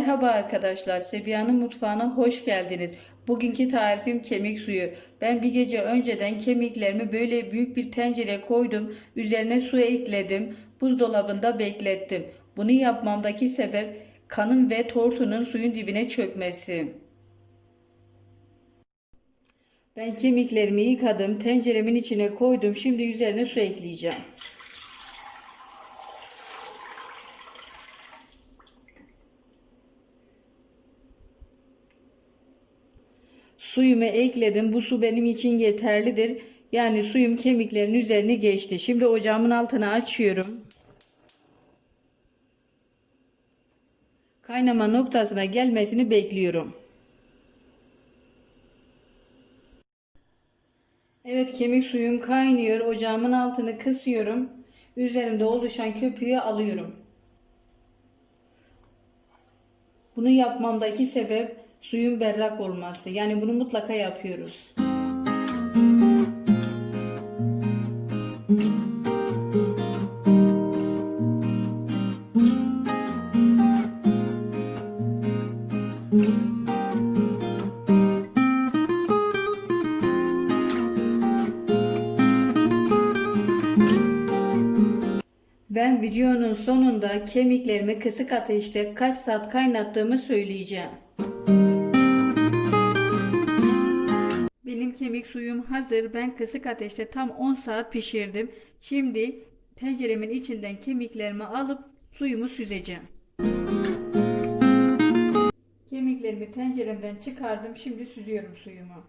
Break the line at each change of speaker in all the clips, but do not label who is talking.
Merhaba arkadaşlar, Sebiha'nın mutfağına hoş geldiniz. Bugünkü tarifim kemik suyu. Ben bir gece önceden kemiklerimi böyle büyük bir tencereye koydum. Üzerine su ekledim. Buzdolabında beklettim. Bunu yapmamdaki sebep kanın ve tortunun suyun dibine çökmesi. Ben kemiklerimi yıkadım. Tenceremin içine koydum. Şimdi üzerine su ekleyeceğim. Suyumu ekledim. Bu su benim için yeterlidir. Yani suyum kemiklerin üzerine geçti. Şimdi ocağımın altını açıyorum. Kaynama noktasına gelmesini bekliyorum. Evet kemik suyum kaynıyor. Ocağımın altını kısıyorum. Üzerinde oluşan köpüğü alıyorum. Bunu yapmamdaki sebep suyun berrak olması. Yani bunu mutlaka yapıyoruz. Ben videonun sonunda kemiklerimi kısık ateşte kaç saat kaynattığımı söyleyeceğim. Kemik suyum hazır. Ben kısık ateşte tam 10 saat pişirdim. Şimdi tenceremin içinden kemiklerimi alıp suyumu süzeceğim. Kemiklerimi tenceremden çıkardım. Şimdi süzüyorum suyumu.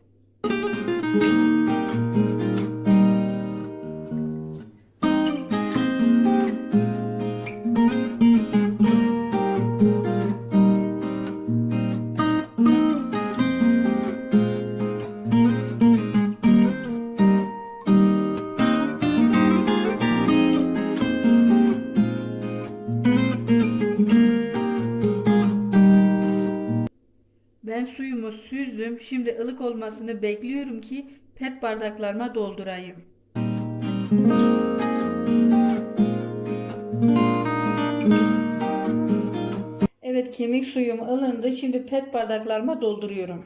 Süzdüm. Şimdi ılık olmasını bekliyorum ki pet bardaklarıma doldurayım. Evet kemik suyum ılındı. Şimdi pet bardaklarıma dolduruyorum.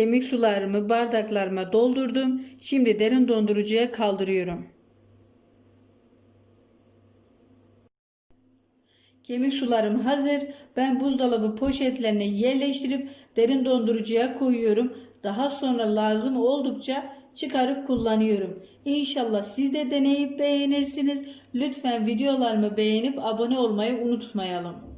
Kemik sularımı bardaklarıma doldurdum. Şimdi derin dondurucuya kaldırıyorum. Kemik sularım hazır. Ben buzdolabı poşetlerine yerleştirip derin dondurucuya koyuyorum. Daha sonra lazım oldukça çıkarıp kullanıyorum. İnşallah siz de deneyip beğenirsiniz. Lütfen videolarımı beğenip abone olmayı unutmayalım.